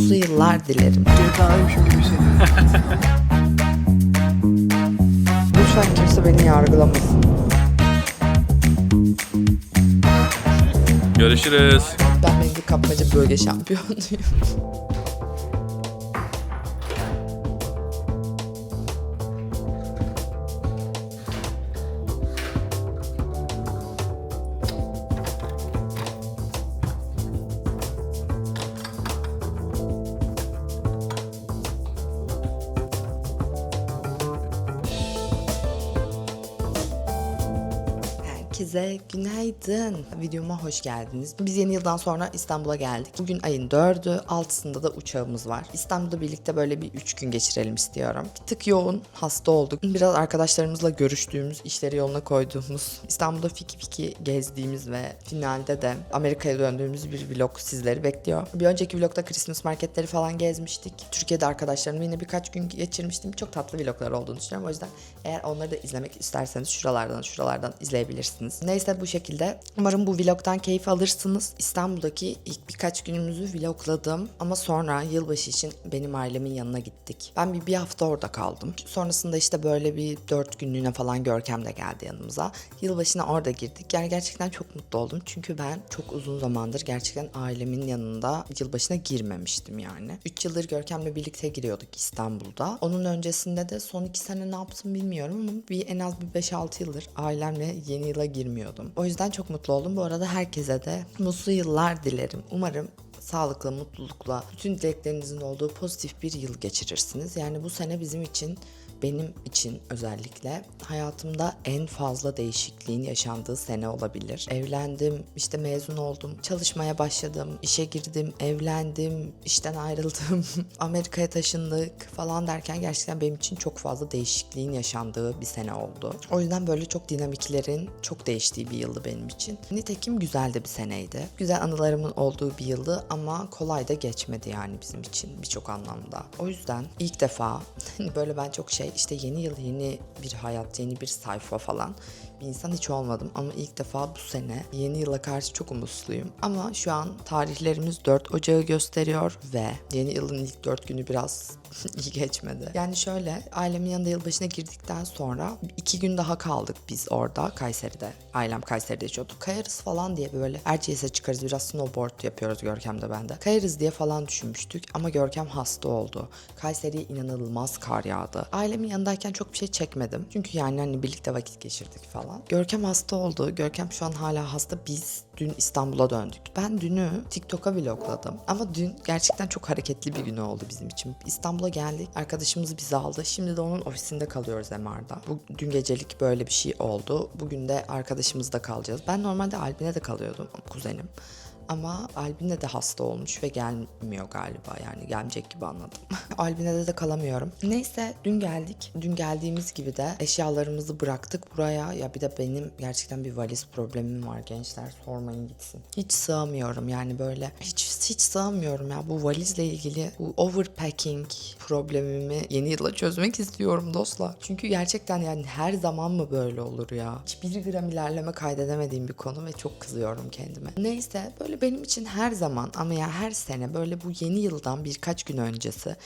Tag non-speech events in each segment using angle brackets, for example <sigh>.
mutlu yıllar dilerim. Lütfen kimse beni yargılamasın. Görüşürüz. Ben mendil kapmaca bölge şampiyonuyum. Günaydın. Videoma hoş geldiniz. Biz yeni yıldan sonra İstanbul'a geldik. Bugün ayın 4'ü, 6'sında da uçağımız var. İstanbul'da birlikte böyle bir 3 gün geçirelim istiyorum. Bir tık yoğun, hasta olduk. Biraz arkadaşlarımızla görüştüğümüz, işleri yoluna koyduğumuz, İstanbul'da fiki fiki gezdiğimiz ve finalde de Amerika'ya döndüğümüz bir vlog sizleri bekliyor. Bir önceki vlogda Christmas marketleri falan gezmiştik. Türkiye'de arkadaşlarımla yine birkaç gün geçirmiştim. Çok tatlı vloglar olduğunu düşünüyorum. O yüzden eğer onları da izlemek isterseniz şuralardan şuralardan izleyebilirsiniz. Neyse bu şekilde. Umarım bu vlogdan keyif alırsınız. İstanbul'daki ilk birkaç günümüzü vlogladım. Ama sonra yılbaşı için benim ailemin yanına gittik. Ben bir, bir hafta orada kaldım. Sonrasında işte böyle bir dört günlüğüne falan Görkem de geldi yanımıza. Yılbaşına orada girdik. Yani gerçekten çok mutlu oldum. Çünkü ben çok uzun zamandır gerçekten ailemin yanında yılbaşına girmemiştim yani. 3 yıldır Görkem'le birlikte giriyorduk İstanbul'da. Onun öncesinde de son 2 sene ne yaptım bilmiyorum ama bir en az bir 5-6 yıldır ailemle yeni yıla girmiyordum. O yüzden çok mutlu oldum. Bu arada herkese de mutlu yıllar dilerim. Umarım sağlıkla, mutlulukla, bütün dileklerinizin olduğu pozitif bir yıl geçirirsiniz. Yani bu sene bizim için benim için özellikle hayatımda en fazla değişikliğin yaşandığı sene olabilir. Evlendim, işte mezun oldum, çalışmaya başladım, işe girdim, evlendim, işten ayrıldım, <laughs> Amerika'ya taşındık falan derken gerçekten benim için çok fazla değişikliğin yaşandığı bir sene oldu. O yüzden böyle çok dinamiklerin çok değiştiği bir yıldı benim için. Nitekim güzel de bir seneydi. Güzel anılarımın olduğu bir yıldı ama kolay da geçmedi yani bizim için birçok anlamda. O yüzden ilk defa <laughs> böyle ben çok şey işte yeni yıl yeni bir hayat, yeni bir sayfa falan bir insan hiç olmadım ama ilk defa bu sene yeni yıla karşı çok umutluyum. Ama şu an tarihlerimiz 4 Ocağı gösteriyor ve yeni yılın ilk 4 günü biraz <laughs> iyi geçmedi. Yani şöyle ailemin yanında yılbaşına girdikten sonra iki gün daha kaldık biz orada Kayseri'de. Ailem Kayseri'de yaşıyordu. Kayarız falan diye böyle Erciyes'e çıkarız biraz snowboard yapıyoruz Görkem'de bende. Kayarız diye falan düşünmüştük ama Görkem hasta oldu. Kayseri'ye inanılmaz kar yağdı. Ailemin yanındayken çok bir şey çekmedim. Çünkü yani hani birlikte vakit geçirdik falan. Görkem hasta oldu. Görkem şu an hala hasta. Biz dün İstanbul'a döndük. Ben dünü TikTok'a vlogladım. Ama dün gerçekten çok hareketli bir gün oldu bizim için. İstanbul'a geldik. Arkadaşımız bizi aldı. Şimdi de onun ofisinde kalıyoruz MR'da. Bu dün gecelik böyle bir şey oldu. Bugün de arkadaşımızda kalacağız. Ben normalde Albin'e de kalıyordum kuzenim. Ama Albine de hasta olmuş ve gelmiyor galiba yani gelmeyecek gibi anladım. <laughs> Albine'de de kalamıyorum. Neyse dün geldik. Dün geldiğimiz gibi de eşyalarımızı bıraktık buraya. Ya bir de benim gerçekten bir valiz problemim var gençler sormayın gitsin. Hiç sığamıyorum yani böyle hiç hiç sığamıyorum ya bu valizle ilgili bu overpacking problemimi yeni yıla çözmek istiyorum dostlar. Çünkü gerçekten yani her zaman mı böyle olur ya? Hiçbir gram ilerleme kaydedemediğim bir konu ve çok kızıyorum kendime. Neyse böyle benim için her zaman ama ya her sene böyle bu yeni yıldan birkaç gün öncesi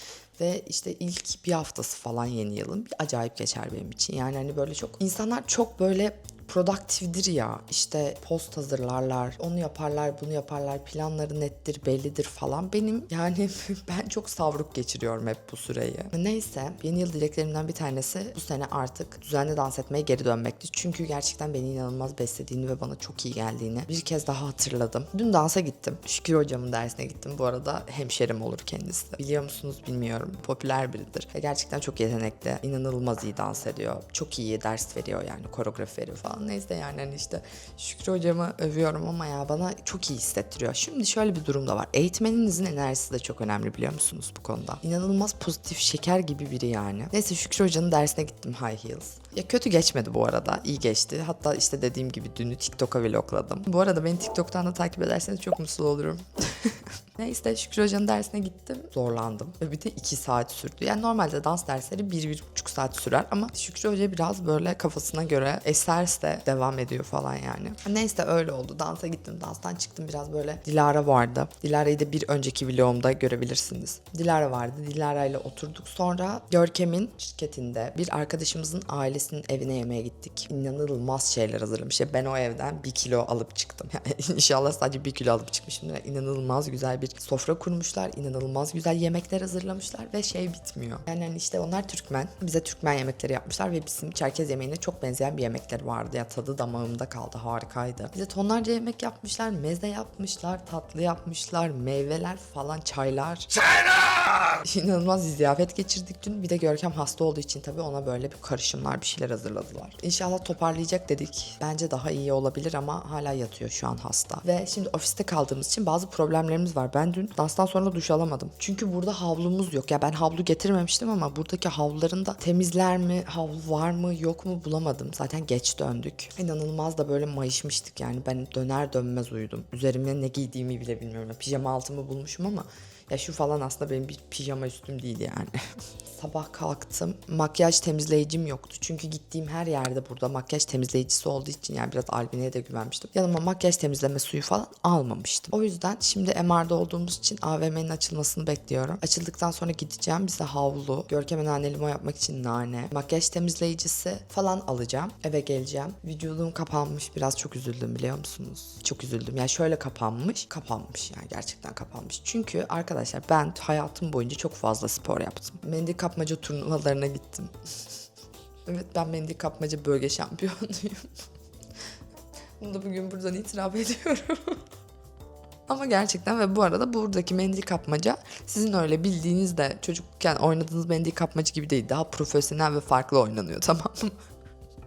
ve işte ilk bir haftası falan yeni yılın bir acayip geçer benim için. Yani hani böyle çok insanlar çok böyle produktifdir ya işte post hazırlarlar onu yaparlar bunu yaparlar planları nettir bellidir falan. Benim yani <laughs> ben çok savruk geçiriyorum hep bu süreyi. Neyse yeni yıl dileklerimden bir tanesi bu sene artık düzenli dans etmeye geri dönmekti. Çünkü gerçekten beni inanılmaz beslediğini ve bana çok iyi geldiğini bir kez daha hatırladım. Dün dansa gittim Şükür hocamın dersine gittim. Bu arada hemşerim olur kendisi. Biliyor musunuz bilmiyorum popüler biridir. Gerçekten çok yetenekli inanılmaz iyi dans ediyor. Çok iyi ders veriyor yani koreografi veriyor falan neyse yani hani işte Şükrü hocamı övüyorum ama ya bana çok iyi hissettiriyor. Şimdi şöyle bir durum da var. Eğitmeninizin enerjisi de çok önemli biliyor musunuz bu konuda? İnanılmaz pozitif şeker gibi biri yani. Neyse Şükrü hocanın dersine gittim High Heels. Ya kötü geçmedi bu arada. iyi geçti. Hatta işte dediğim gibi dünü TikTok'a vlogladım. Bu arada beni TikTok'tan da takip ederseniz çok mutlu olurum. <laughs> Neyse Şükrü Hoca'nın dersine gittim. Zorlandım. Ve bir de iki saat sürdü. Yani normalde dans dersleri bir, bir buçuk saat sürer ama Şükrü Hoca biraz böyle kafasına göre eserse devam ediyor falan yani. Neyse öyle oldu. Dansa gittim. Danstan çıktım biraz böyle. Dilara vardı. Dilara'yı da bir önceki vlogumda görebilirsiniz. Dilara vardı. Dilara ile oturduk. Sonra Görkem'in şirketinde bir arkadaşımızın ailesinin evine yemeğe gittik. İnanılmaz şeyler hazırlamış. Ya ben o evden bir kilo alıp çıktım. <laughs> Yani inşallah sadece bir kilo alıp çıkmışımdır. İnanılmaz güzel bir sofra kurmuşlar. inanılmaz güzel yemekler hazırlamışlar ve şey bitmiyor. Yani hani işte onlar Türkmen. Bize Türkmen yemekleri yapmışlar ve bizim Çerkez yemeğine çok benzeyen bir yemekleri vardı. Ya tadı damağımda kaldı. Harikaydı. Bize tonlarca yemek yapmışlar. Meze yapmışlar. Tatlı yapmışlar. Meyveler falan. Çaylar. <laughs> İnanılmaz bir ziyafet geçirdik dün. Bir de Görkem hasta olduğu için tabii ona böyle bir karışımlar bir şeyler hazırladılar. İnşallah toparlayacak dedik. Bence daha iyi olabilir ama hala yatıyor şu an hasta. Ve şimdi ofiste kaldığımız için bazı problemlerimiz var. Ben dün danstan sonra duş alamadım. Çünkü burada havlumuz yok. Ya ben havlu getirmemiştim ama buradaki havluların da temizler mi, havlu var mı, yok mu bulamadım. Zaten geç döndük. İnanılmaz da böyle mayışmıştık yani. Ben döner dönmez uyudum. Üzerime ne giydiğimi bile bilmiyorum. Pijama altımı bulmuşum ama ya şu falan aslında benim bir pijama üstüm değil yani. <laughs> Sabah kalktım. Makyaj temizleyicim yoktu. Çünkü gittiğim her yerde burada makyaj temizleyicisi olduğu için yani biraz Albine'ye de güvenmiştim. Yanıma makyaj temizleme suyu falan almamıştım. O yüzden şimdi MR'da olduğumuz için AVM'nin açılmasını bekliyorum. Açıldıktan sonra gideceğim. Bize havlu, Görkem'e nane limon yapmak için nane, makyaj temizleyicisi falan alacağım. Eve geleceğim. Vücudum kapanmış. Biraz çok üzüldüm biliyor musunuz? Çok üzüldüm. Yani şöyle kapanmış. Kapanmış yani gerçekten kapanmış. Çünkü arkadaşlar ben hayatım boyunca çok fazla spor yaptım. Mendil kapmaca turnuvalarına gittim. <laughs> evet ben mendil kapmaca bölge şampiyonuyum. <laughs> Bunu da bugün buradan itiraf ediyorum. <laughs> Ama gerçekten ve bu arada buradaki mendil kapmaca sizin öyle bildiğiniz de çocukken oynadığınız mendil kapmaca gibi değil. Daha profesyonel ve farklı oynanıyor tamam mı?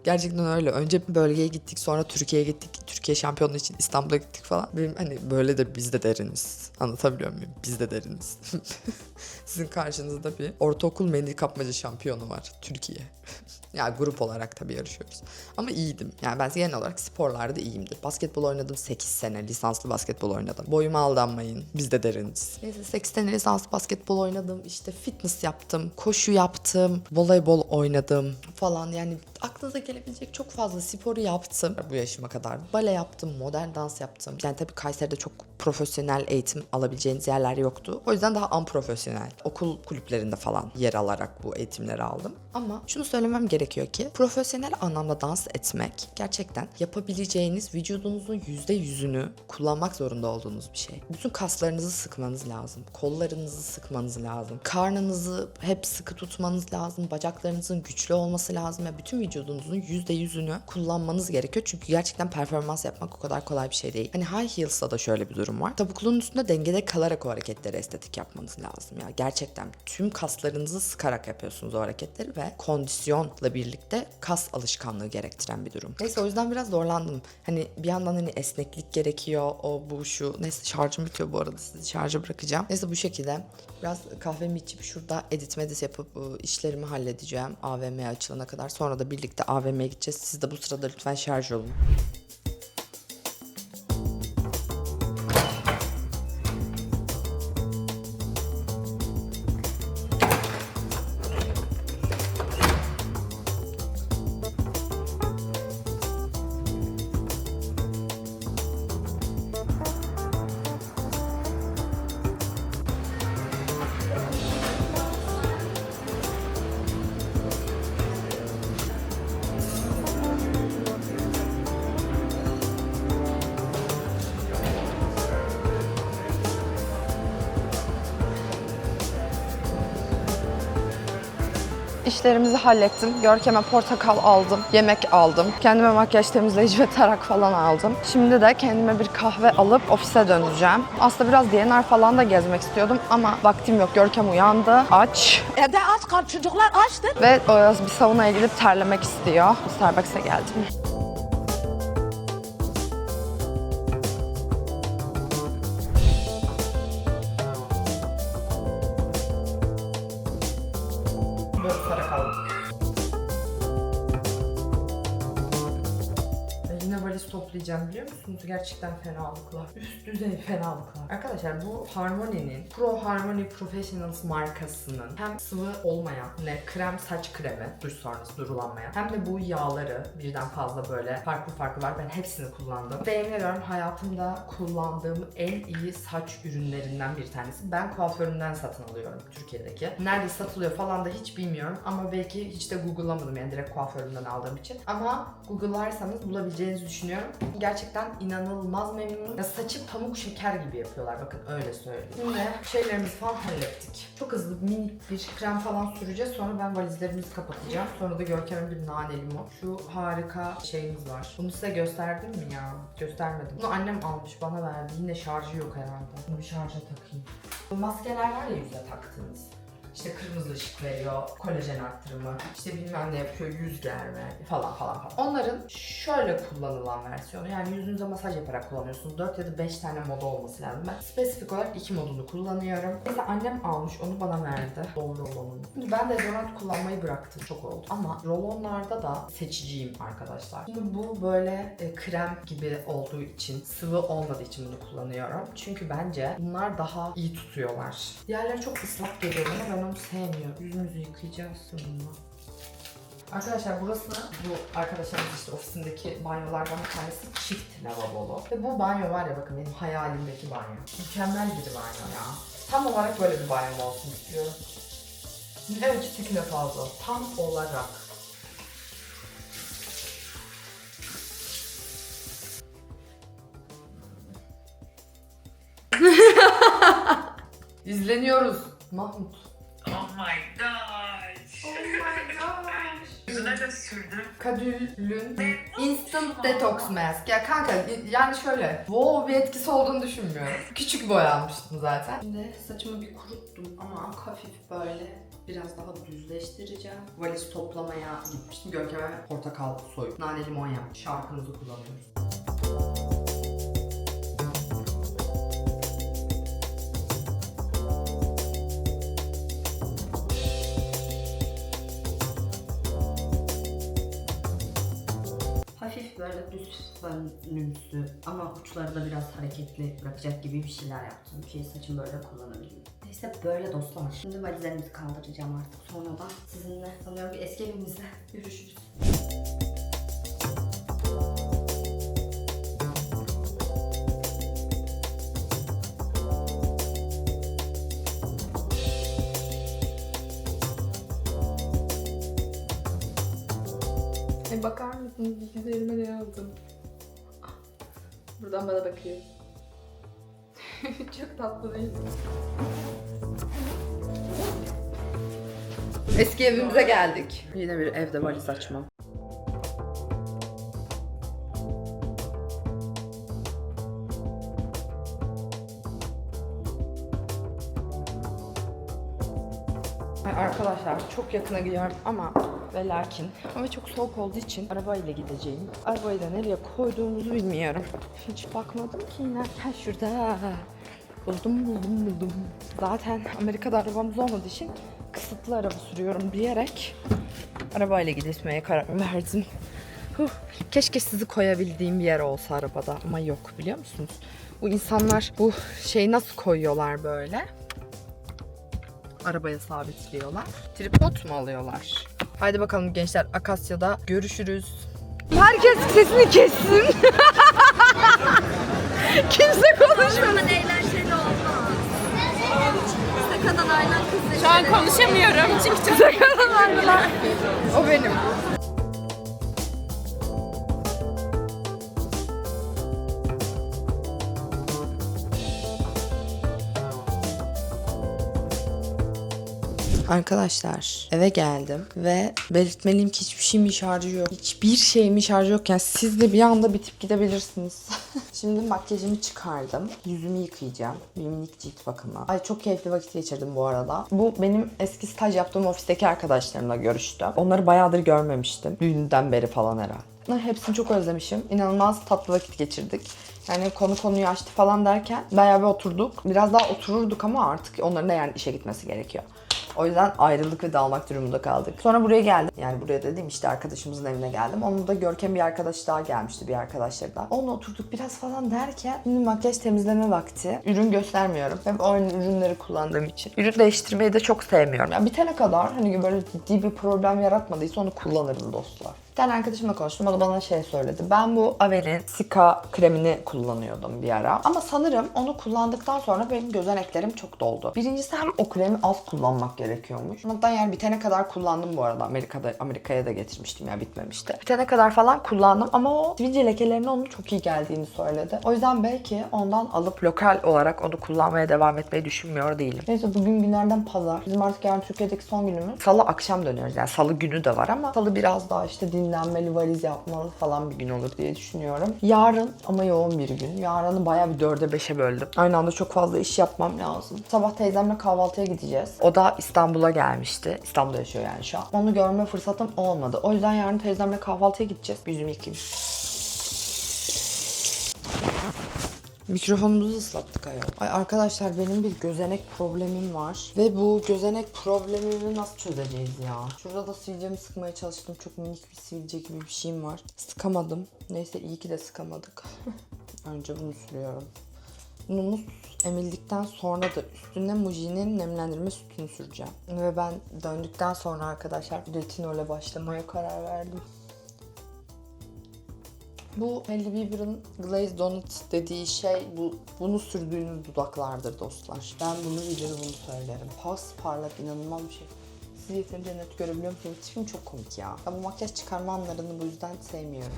Gerçekten öyle. Önce bölgeye gittik sonra Türkiye'ye gittik. Türkiye şampiyonluğu için İstanbul'a gittik falan. Benim hani böyle de biz de deriniz. Anlatabiliyor muyum? Biz de deriniz. <laughs> Sizin karşınızda bir ortaokul mendil kapmaca şampiyonu var. Türkiye. Ya grup olarak tabii yarışıyoruz. Ama iyiydim. Yani ben genel olarak sporlarda iyiyimdir. Basketbol oynadım 8 sene. Lisanslı basketbol oynadım. Boyuma aldanmayın. Biz de deriniz. Neyse 8 sene lisanslı basketbol oynadım. İşte fitness yaptım. Koşu yaptım. Voleybol oynadım falan. Yani aklınıza gelebilecek çok fazla sporu yaptım bu yaşıma kadar. Bale yaptım, modern dans yaptım. Yani tabii Kayseri'de çok profesyonel eğitim alabileceğiniz yerler yoktu. O yüzden daha unprofesyonel okul kulüplerinde falan yer alarak bu eğitimleri aldım. Ama şunu söylemem gerekiyor ki profesyonel anlamda dans etmek gerçekten yapabileceğiniz vücudunuzun yüzde yüzünü kullanmak zorunda olduğunuz bir şey. Bütün kaslarınızı sıkmanız lazım. Kollarınızı sıkmanız lazım. Karnınızı hep sıkı tutmanız lazım. Bacaklarınızın güçlü olması lazım. Ya bütün vücudunuzun yüzde yüzünü kullanmanız gerekiyor. Çünkü gerçekten performans yapmak o kadar kolay bir şey değil. Hani high heels'ta da şöyle bir durum var. Topukluğun üstünde dengede kalarak o hareketleri estetik yapmanız lazım ya. Gerçekten tüm kaslarınızı sıkarak yapıyorsunuz o hareketleri ve kondisyonla birlikte kas alışkanlığı gerektiren bir durum. Neyse o yüzden biraz zorlandım. Hani bir yandan hani esneklik gerekiyor. O bu şu. Neyse şarjım bitiyor bu arada. Sizi şarja bırakacağım. Neyse bu şekilde biraz kahvemi içip şurada edit medit yapıp ıı, işlerimi halledeceğim. AVM açılana kadar. Sonra da birlikte AVM'ye gideceğiz. Siz de bu sırada lütfen şarj olun. İşlerimizi hallettim. Görkem'e portakal aldım, yemek aldım. Kendime makyaj temizleyici <laughs> ve tarak falan aldım. Şimdi de kendime bir kahve alıp ofise döneceğim. Aslında biraz DNR falan da gezmek istiyordum ama vaktim yok. Görkem uyandı, aç Evde aç kal çocuklar açtır. ve o bir saunaya gidip terlemek istiyor. Starbucks'a geldim. Musunuz? Gerçekten fenalıklar. Üst düzey fenalıklar. Arkadaşlar bu Harmony'nin Pro Harmony Professionals markasının hem sıvı olmayan ne krem saç kremi duş sonrası durulanmayan hem de bu yağları birden fazla böyle farklı farklı var. Ben hepsini kullandım. Ve hayatımda kullandığım en iyi saç ürünlerinden bir tanesi. Ben kuaförümden satın alıyorum Türkiye'deki. Nerede satılıyor falan da hiç bilmiyorum ama belki hiç de Google'lamadım yani direkt kuaförümden aldığım için. Ama Google'larsanız bulabileceğinizi düşünüyorum. Gerçekten inanılmaz memnunum. Ya saçı pamuk şeker gibi yapıyorlar bakın öyle söyleyeyim. Şimdi şeylerimizi falan hallettik. Çok hızlı minik bir krem falan süreceğiz. Sonra ben valizlerimizi kapatacağım. Sonra da Görkem'in bir nane limon. Şu harika şeyimiz var. Bunu size gösterdim mi ya? Göstermedim. Bunu annem almış bana verdi. Yine şarjı yok herhalde. Bunu bir şarja takayım. Bu maskeler var ya yüze taktığınız. İşte kırmızı ışık veriyor, kolajen arttırımı, işte bilmem ne yapıyor, yüz germe falan falan falan. Onların şöyle kullanılan versiyonu yani yüzünüze masaj yaparak kullanıyorsunuz. 4 ya da 5 tane modu olması lazım. Ben spesifik olarak 2 modunu kullanıyorum. Mesela annem almış, onu bana verdi. Doğru rolonunu. Şimdi ben de deodorant kullanmayı bıraktım, çok oldu. Ama rolonlarda da seçiciyim arkadaşlar. Şimdi bu böyle e, krem gibi olduğu için, sıvı olmadığı için bunu kullanıyorum. Çünkü bence bunlar daha iyi tutuyorlar. Diğerleri çok ıslak geliyor bana, ben onu sevmiyorum. Yüzümüzü yıkayacağız bununla. Arkadaşlar burası bu arkadaşlarımız işte ofisindeki banyolardan bir tanesi çift lavabolu. Ve bu banyo var ya bakın benim hayalimdeki banyo. Mükemmel bir banyo ya. Tam olarak böyle bir banyo olsun istiyorum. Evet iki kilo fazla. Tam olarak. <laughs> İzleniyoruz. Mahmut. Oh my gosh. Oh my gosh. <laughs> Yüzüne de sürdüm. Kadül'ün Instant Detox Mask. Ya kanka yani şöyle wow bir etkisi olduğunu düşünmüyorum. <laughs> Küçük boy almıştım zaten. Şimdi saçımı bir kuruttum ama hafif böyle biraz daha düzleştireceğim. Valiz toplamaya gitmiştim. Görkem'e portakal soyup nane limon yapmış. Şarkımızı kullanıyoruz. Düz fönümsü ama uçları da biraz hareketli bırakacak gibi bir şeyler yaptım ki saçımı böyle kullanabileyim. İşte böyle dostlar. Şimdi valizlerimizi kaldıracağım artık. Sonradan sizinle sanıyorum bir eski evimizde <laughs> görüşürüz. E bakar mısınız üzerime ne yazdım? Buradan bana bakıyor. <laughs> Çok tatlı değil mi? Eski evimize geldik. Yine bir evde valiz açma. Ay Arkadaşlar çok yakına gidiyorum ama ve lakin hava çok soğuk olduğu için arabayla gideceğim. Arabayı da nereye koyduğumuzu bilmiyorum. Hiç bakmadım ki inerken şurada. Buldum buldum buldum. Zaten Amerika'da arabamız olmadığı için kısıtlı araba sürüyorum diyerek arabayla gitmeye karar verdim. Huh. Keşke sizi koyabildiğim bir yer olsa arabada ama yok biliyor musunuz? Bu insanlar bu şeyi nasıl koyuyorlar böyle? arabaya sabitliyorlar. Tripod mu alıyorlar? Haydi bakalım gençler Akasya'da görüşürüz. Herkes sesini kessin. <laughs> Kimse konuşmuyor. Ama eğlenceli olmaz. Sakadan aynen kız Şu an konuşamıyorum çünkü çok <laughs> O benim. Arkadaşlar eve geldim ve belirtmeliyim ki hiçbir şeyimin şarjı yok. Hiçbir şeyimin şarjı yokken siz de bir anda bitip gidebilirsiniz. <laughs> Şimdi makyajımı çıkardım. Yüzümü yıkayacağım. Bir minik cilt bakımı. Ay çok keyifli vakit geçirdim bu arada. Bu benim eski staj yaptığım ofisteki arkadaşlarımla görüştüm. Onları bayağıdır görmemiştim. Düğünden beri falan herhalde. Hepsini çok özlemişim. İnanılmaz tatlı vakit geçirdik. Yani konu konuyu açtı falan derken bayağı bir oturduk. Biraz daha otururduk ama artık onların da yani işe gitmesi gerekiyor. O yüzden ayrılık ve dağılmak durumunda kaldık. Sonra buraya geldim. Yani buraya dediğim işte arkadaşımızın evine geldim. Onun da Görkem bir arkadaş daha gelmişti bir arkadaşları daha. Onunla oturduk biraz falan derken şimdi makyaj temizleme vakti. Ürün göstermiyorum. Hep aynı ürünleri kullandığım için. Ürün değiştirmeyi de çok sevmiyorum. Yani bitene kadar hani böyle ciddi bir problem yaratmadıysa onu kullanırım dostlar. Tane arkadaşımla konuştum. O da bana şey söyledi. Ben bu Avel'in Sika kremini kullanıyordum bir ara. Ama sanırım onu kullandıktan sonra benim gözeneklerim çok doldu. Birincisi hem o kremi az kullanmak gerekiyormuş. Hatta yani bitene kadar kullandım bu arada. Amerika'da Amerika'ya da getirmiştim ya bitmemişti. Bitene kadar falan kullandım ama o sivilce lekelerine onun çok iyi geldiğini söyledi. O yüzden belki ondan alıp lokal olarak onu kullanmaya devam etmeyi düşünmüyor değilim. Neyse bugün günlerden pazar. Bizim artık yarın Türkiye'deki son günümüz. Salı akşam dönüyoruz yani salı günü de var ama salı biraz daha işte dinlenmeli, valiz yapmalı falan bir gün olur diye düşünüyorum. Yarın ama yoğun bir gün. Yarını bayağı bir dörde beşe böldüm. Aynı anda çok fazla iş yapmam lazım. Sabah teyzemle kahvaltıya gideceğiz. O da İstanbul'a gelmişti. İstanbul'da yaşıyor yani şu an. Onu görme fırsatım olmadı. O yüzden yarın teyzemle kahvaltıya gideceğiz. Yüzümü yıkayayım. Mikrofonumuzu ıslattık ayol. Ay arkadaşlar benim bir gözenek problemim var. Ve bu gözenek problemimi nasıl çözeceğiz ya? Şurada da sivilcemi sıkmaya çalıştım. Çok minik bir sivilce gibi bir şeyim var. Sıkamadım. Neyse iyi ki de sıkamadık. <laughs> Önce bunu sürüyorum. Bunun emildikten sonra da üstüne Muji'nin nemlendirme sütünü süreceğim. Ve ben döndükten sonra arkadaşlar retinole başlamaya karar verdim. Bu Hailey Bieber'ın Glazed Donut dediği şey bu bunu sürdüğünüz dudaklardır dostlar. Ben bunu bilir bunu söylerim. Pas parlak inanılmaz bir şey. Siz yeterince net görebiliyor musunuz? Tipim çok komik ya. Ben bu makyaj çıkarma anlarını bu yüzden sevmiyorum.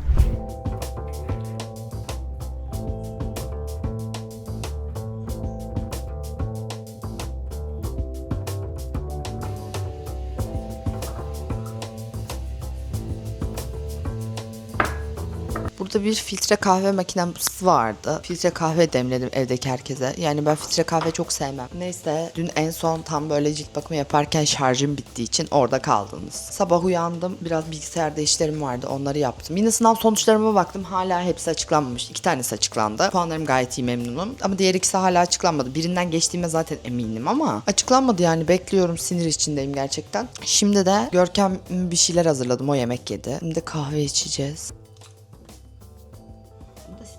Burada bir filtre kahve makinesi vardı. Filtre kahve demledim evdeki herkese. Yani ben filtre kahve çok sevmem. Neyse dün en son tam böyle cilt bakımı yaparken şarjım bittiği için orada kaldınız. Sabah uyandım. Biraz bilgisayarda işlerim vardı. Onları yaptım. Yine sınav sonuçlarıma baktım. Hala hepsi açıklanmamış. İki tanesi açıklandı. Puanlarım gayet iyi memnunum. Ama diğer ikisi hala açıklanmadı. Birinden geçtiğime zaten eminim ama açıklanmadı yani. Bekliyorum. Sinir içindeyim gerçekten. Şimdi de Görkem bir şeyler hazırladım. O yemek yedi. Şimdi kahve içeceğiz.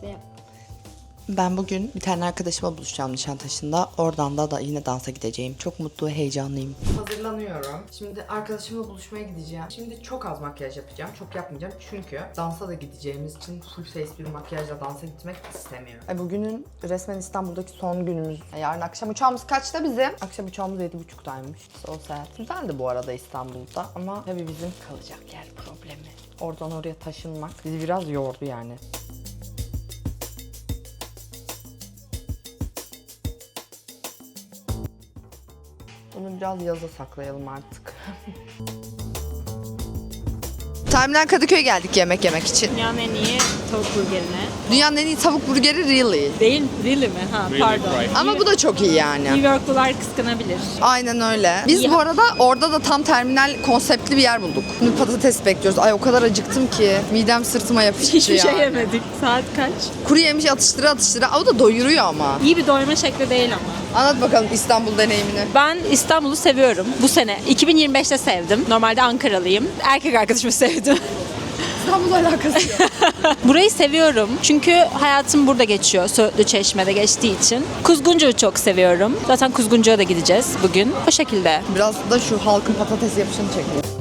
Yap. Ben bugün bir tane arkadaşıma buluşacağım Nişantaşı'nda. Oradan da, da yine dansa gideceğim. Çok mutlu ve heyecanlıyım. Hazırlanıyorum. Şimdi arkadaşımla buluşmaya gideceğim. Şimdi çok az makyaj yapacağım. Çok yapmayacağım. Çünkü dansa da gideceğimiz için full face bir makyajla dansa gitmek istemiyorum. E bugünün resmen İstanbul'daki son günümüz. E, Yarın akşam uçağımız kaçta bizim? Akşam uçağımız 7.30'daymış. O saat. Güzeldi bu arada İstanbul'da ama tabii bizim kalacak yer problemi. Oradan oraya taşınmak bizi biraz yordu yani. Bunu biraz yaza saklayalım artık. <laughs> Timeline Kadıköy'e geldik yemek yemek için. Dünyanın en iyi tavuk burgerine. Dünyanın en iyi tavuk burgeri really. Değil, really mi? Ha, pardon. Ama bu da çok iyi yani. New Yorklular kıskanabilir. Aynen öyle. Biz bu arada orada da tam terminal konseptli bir yer bulduk. Şimdi patates bekliyoruz. Ay o kadar acıktım ki. Midem sırtıma yapıştı Hiçbir ya. şey yemedik. Saat kaç? Kuru yemiş atıştıra atıştıra. O da doyuruyor ama. İyi bir doyma şekli değil ama. Anlat bakalım İstanbul deneyimini. Ben İstanbul'u seviyorum. Bu sene 2025'te sevdim. Normalde Ankaralıyım. Erkek arkadaşımı <laughs> sevdim. İstanbul'la alakası yok. <laughs> Burayı seviyorum. Çünkü hayatım burada geçiyor. Söğütlü Çeşme'de geçtiği için. Kuzguncu'yu çok seviyorum. Zaten Kuzguncu'ya da gideceğiz bugün. O şekilde. Biraz da şu halkın patates yapışını çekiyor.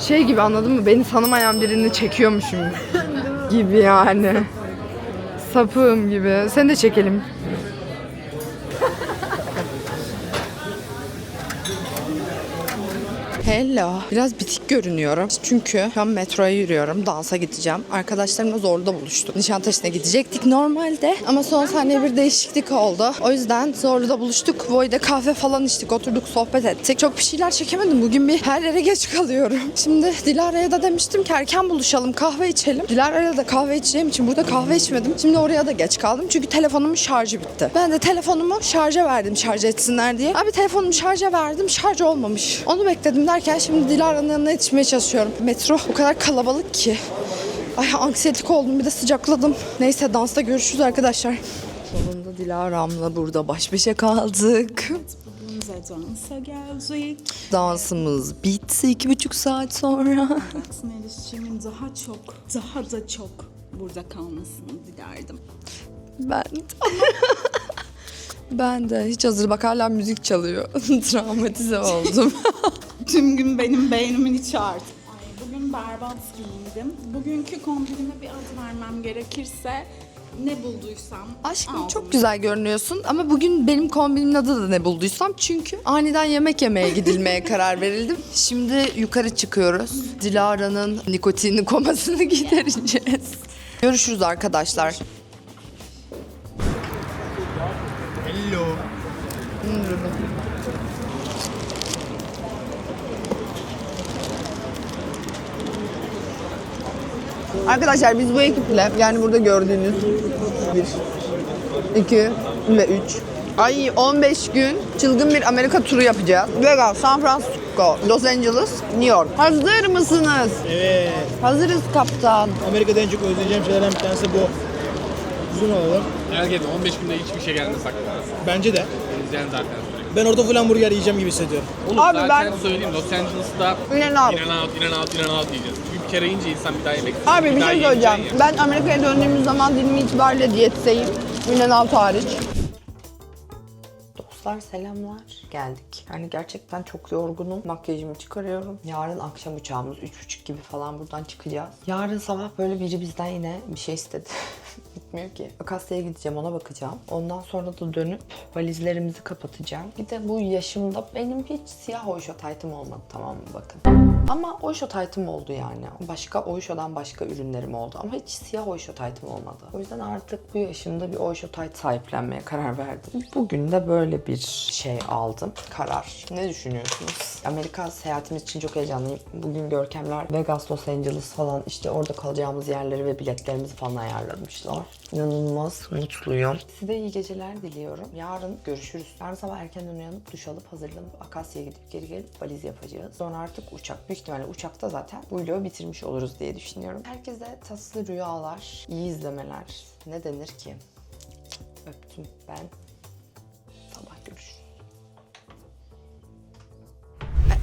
Şey gibi anladın mı? Beni tanımayan birini çekiyormuşum <laughs> gibi yani. Sapığım gibi. Sen de çekelim. Hello. Biraz bitik görünüyorum. Çünkü şu an metroya yürüyorum. Dansa gideceğim. Arkadaşlarımla Zorlu'da buluştuk. Nişantaşı'na gidecektik normalde. Ama son saniye bir değişiklik oldu. O yüzden Zorlu'da buluştuk. Voy'da kahve falan içtik. Oturduk sohbet ettik. Çok bir şeyler çekemedim. Bugün bir her yere geç kalıyorum. <laughs> Şimdi Dilara'ya da demiştim ki erken buluşalım kahve içelim. Dilara'ya da kahve içeceğim için burada kahve içmedim. Şimdi oraya da geç kaldım. Çünkü telefonumun şarjı bitti. Ben de telefonumu şarja verdim şarj etsinler diye. Abi telefonumu şarja verdim. Şarj olmamış. Onu bekledim derken şimdi Dilara'nın yanına yetişmeye çalışıyorum. Metro o kadar kalabalık ki. Ay anksiyetik oldum bir de sıcakladım. Neyse dansta görüşürüz arkadaşlar. Sonunda Dilara'mla burada baş başa kaldık. Dansa geldik. Dansımız bitti iki buçuk saat sonra. Baksın erişimin daha çok, daha da çok burada kalmasını dilerdim. Ben <laughs> ben de hiç hazır bak hala müzik çalıyor. <laughs> Travmatize oldum. <laughs> Tüm gün benim beynimin içi artık. Ay bugün berbat giyindim. Bugünkü kombinime bir ad vermem gerekirse ne bulduysam Aşkım aldım. çok güzel görünüyorsun ama bugün benim kombinimin adı da ne bulduysam çünkü aniden yemek yemeye gidilmeye <laughs> karar verildim. Şimdi yukarı çıkıyoruz. Dilara'nın nikotinli komasını gidereceğiz. Görüşürüz arkadaşlar. Hello. Arkadaşlar biz bu ekiple yani burada gördüğünüz 1, 2 ve 3 Ay 15 gün çılgın bir Amerika turu yapacağız. Vegas, San Francisco, Los Angeles, New York. Hazır mısınız? Evet. Hazırız kaptan. Amerika'da en çok özleyeceğim şeylerden bir tanesi bu. Uzun alalım. Merak etme 15 günde hiçbir şey gelmez aklına. Bence de. Denizleyen zaten sürekli. Ben orada full hamburger yiyeceğim gibi hissediyorum. Oğlum Abi zaten ben- söyleyeyim Los Angeles'ta İnan al. in and out, in and out, in and out diyeceğiz. Kere yiyince insan bir daha yemek istiyor. Abi bir şey söyleyeceğim. Ben Amerika'ya döndüğümüz zaman dilimi itibariyle diyetteyim. Ünen alt hariç. Dostlar selamlar. Geldik. Yani gerçekten çok yorgunum. Makyajımı çıkarıyorum. Yarın akşam uçağımız 3.30 gibi falan buradan çıkacağız. Yarın sabah böyle biri bizden yine bir şey istedi. <laughs> Bitmiyor ki. Akasya'ya gideceğim ona bakacağım. Ondan sonra da dönüp valizlerimizi kapatacağım. Bir de bu yaşımda benim hiç siyah oysho taytım olmadı tamam mı bakın. Ama oysho taytım oldu yani. Başka oysho'dan başka ürünlerim oldu. Ama hiç siyah oysho taytım olmadı. O yüzden artık bu yaşımda bir oysho tayt sahiplenmeye karar verdim. Bugün de böyle bir şey aldım. Karar. Ne düşünüyorsunuz? Amerika seyahatimiz için çok heyecanlıyım. Bugün Görkemler Vegas, Los Angeles falan işte orada kalacağımız yerleri ve biletlerimizi falan ayarlamışlar. İnanılmaz mutluyum. Size iyi geceler diliyorum. Yarın görüşürüz. Yarın sabah erkenden uyanıp duş alıp hazırlanıp Akasya'ya gidip geri gelip valiz yapacağız. Sonra artık uçak. Büyük ihtimalle uçakta zaten bu vlogu bitirmiş oluruz diye düşünüyorum. Herkese tatlı rüyalar, iyi izlemeler. Ne denir ki? Öptüm ben.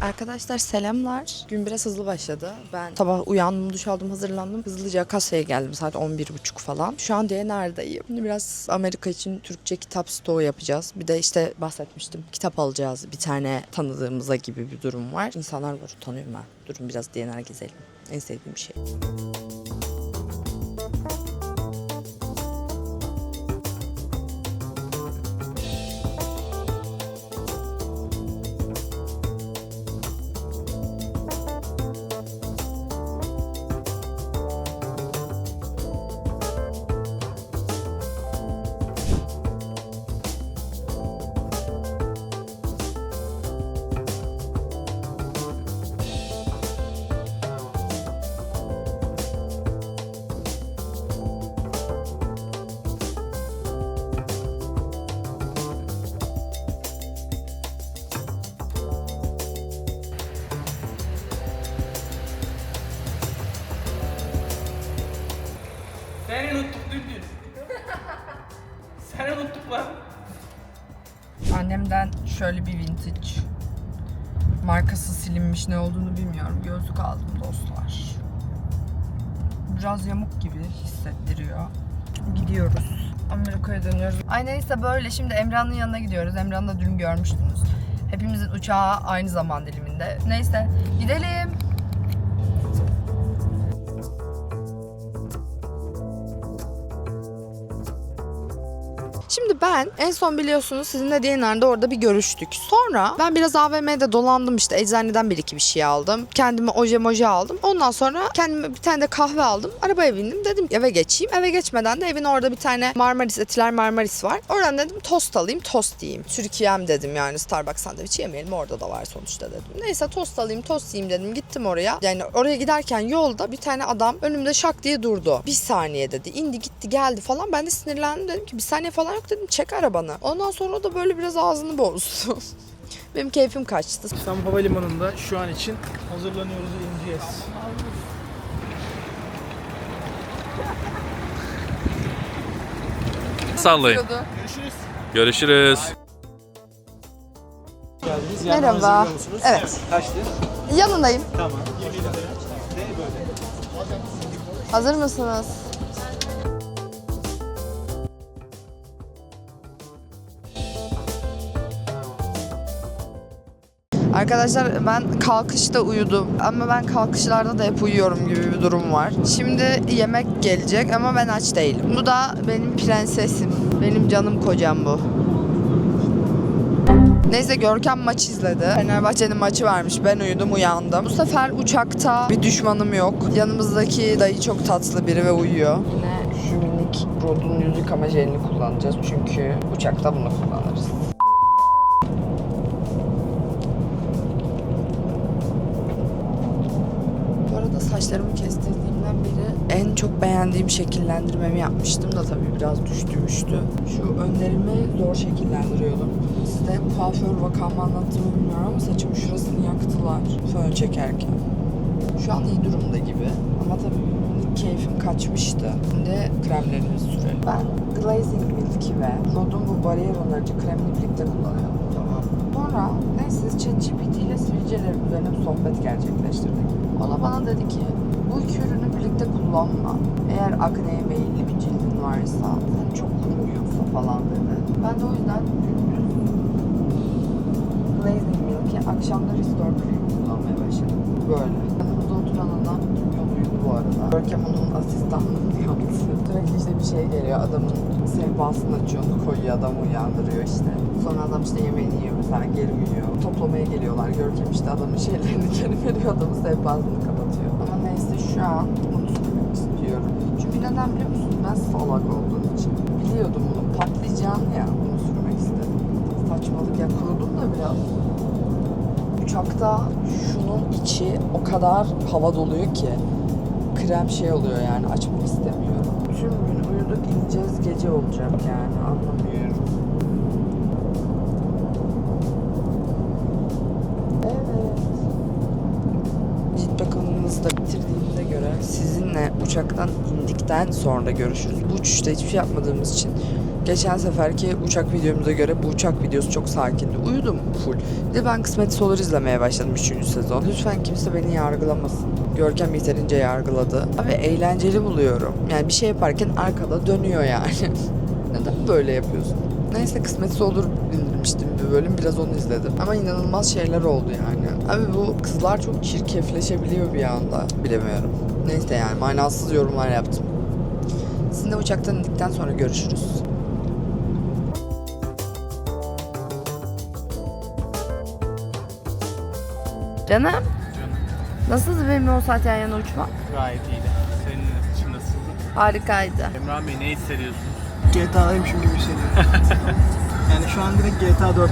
Arkadaşlar selamlar. Gün biraz hızlı başladı. Ben sabah uyandım, duş aldım, hazırlandım. Hızlıca kasaya geldim saat 11.30 falan. Şu an DNR'dayım. Şimdi biraz Amerika için Türkçe kitap stoğu yapacağız. Bir de işte bahsetmiştim. Kitap alacağız. Bir tane tanıdığımıza gibi bir durum var. İnsanlar var utanıyorum ben. Durun biraz DNR gezelim. En sevdiğim şey. Şöyle bir vintage markası silinmiş ne olduğunu bilmiyorum. Gözlük aldım dostlar. Biraz yamuk gibi hissettiriyor. Gidiyoruz. Amerika'ya dönüyoruz. Ay neyse böyle şimdi Emran'ın yanına gidiyoruz. Emran'ı da dün görmüştünüz. Hepimizin uçağı aynı zaman diliminde. Neyse gidelim. Ben en son biliyorsunuz sizinle DNR'da orada bir görüştük. Sonra ben biraz AVM'de dolandım işte eczaneden bir iki bir şey aldım. Kendime oje moje aldım. Ondan sonra kendime bir tane de kahve aldım. Arabaya bindim dedim eve geçeyim. Eve geçmeden de evin orada bir tane Marmaris, Etiler Marmaris var. Oradan dedim tost alayım tost yiyeyim. Türkiye'm dedim yani Starbucks sandviçi yemeyelim orada da var sonuçta dedim. Neyse tost alayım tost yiyeyim dedim. Gittim oraya. Yani oraya giderken yolda bir tane adam önümde şak diye durdu. Bir saniye dedi. indi gitti geldi falan. Ben de sinirlendim dedim ki bir saniye falan yok dedim. Çek arabanı. Ondan sonra da böyle biraz ağzını bozdu. <laughs> Benim keyfim kaçtı. İstanbul Havalimanı'nda şu an için hazırlanıyoruz ineceğiz. Sallayın. Görüşürüz. Görüşürüz. Geldiniz. Merhaba. Evet. Kaçtı? Yanındayım. Tamam. 27 lira. De böyle. Hazır mısınız? Arkadaşlar ben kalkışta uyudum ama ben kalkışlarda da hep uyuyorum gibi bir durum var. Şimdi yemek gelecek ama ben aç değilim. Bu da benim prensesim. Benim canım kocam bu. Neyse Görkem maç izledi. Fenerbahçe'nin maçı varmış. Ben uyudum uyandım. Bu sefer uçakta bir düşmanım yok. Yanımızdaki dayı çok tatlı biri ve uyuyor. Yine şu minik Rod'un yüz yıkama jelini kullanacağız. Çünkü uçakta bunu kullanırız. Çok beğendiğim şekillendirmemi yapmıştım da tabii biraz düştümüştü. Şu önlerimi zor şekillendiriyordum. Size kuaför vakamı anlattığımı bilmiyorum ama saçımın şurasını yaktılar fön çekerken. Şu an iyi durumda gibi ama tabii keyfim kaçmıştı. Şimdi kremlerimi sürelim. Ben Glazing Milk ve Rod'un bu bariyer onarıcı kremini birlikte kullanıyorum. Sonra neyse ChatGPT ile sivilcelerim üzerine bir sohbet gerçekleştirdik. O da bana dedi ki bu iki ürünü birlikte kullanma. Eğer akneye meyilli bir cildin varsa, seni çok kurumuyorsa falan dedi. Ben de o yüzden Glazing Milk'i akşamda Restore Cream kullanmaya başladım. Böyle. Yanımızda oturan adam yoluydu bu arada. Görkem onun asistanlığını yaptı. Sürekli işte bir şey geliyor. Adamın sehpasını açıyor, koyuyor, adamı uyandırıyor işte. Sonra adam işte yemeğini yiyor mesela geri uyuyor. Toplamaya geliyorlar. Görkem işte adamın şeylerini <laughs> geri veriyor. Adamın sehpasını kapatıyor. Ama neyse şu an bunu söylemek istiyorum. Çünkü neden biliyor musun? Ben salak olduğum için. Biliyordum bunun patlayacağını ya. Bunu sürmek istedim. Saçmalık ya kurudum da biraz. Uçakta şunun içi o kadar hava doluyor ki krem şey oluyor yani açmak istemiyorum. Tüm gün uyuduk ineceğiz gece olacak yani uçaktan indikten sonra görüşürüz. Bu uçuşta hiçbir şey yapmadığımız için geçen seferki uçak videomuza göre bu uçak videosu çok sakindi. Uyudum full. Bir de ben Kısmet Olur izlemeye başladım 3. sezon. Lütfen kimse beni yargılamasın. Görkem yeterince yargıladı. Abi eğlenceli buluyorum. Yani bir şey yaparken arkada dönüyor yani. <laughs> Neden böyle yapıyorsun? Neyse kısmetse olur indirmiştim bir bölüm biraz onu izledim. Ama inanılmaz şeyler oldu yani. Abi bu kızlar çok çirkefleşebiliyor bir anda. Bilemiyorum. Neyse yani manasız yorumlar yaptım. Sizinle uçaktan indikten sonra görüşürüz. Canım. Nasıldı benimle o saat yan yana uçmak? Gayet iyiydi. Senin için nasıldı? Harikaydı. Emrah Bey ne hissediyorsun? GTA'daymışım gibi hissediyorum. <laughs> yani şu an direkt GTA 4.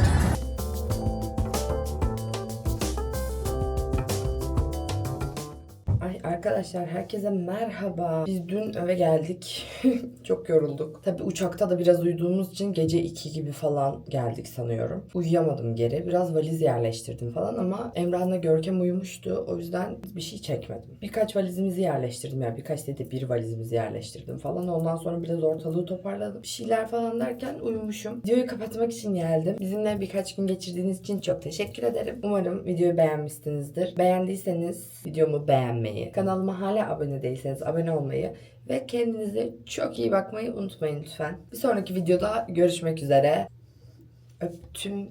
arkadaşlar herkese merhaba. Biz dün eve geldik. <laughs> Çok yorulduk. Tabi uçakta da biraz uyuduğumuz için gece 2 gibi falan geldik sanıyorum. Uyuyamadım geri. Biraz valiz yerleştirdim falan ama Emrah'la Görkem uyumuştu. O yüzden bir şey çekmedim. Birkaç valizimizi yerleştirdim. Yani birkaç dedi bir valizimizi yerleştirdim falan. Ondan sonra biraz ortalığı toparladım. Bir şeyler falan derken uyumuşum. Videoyu kapatmak için geldim. Bizimle birkaç gün geçirdiğiniz için çok teşekkür ederim. Umarım videoyu beğenmişsinizdir. Beğendiyseniz videomu beğenmeyi, kanalıma hala abone değilseniz abone olmayı ve kendinize çok iyi bakmayı unutmayın lütfen. Bir sonraki videoda görüşmek üzere. Öptüm.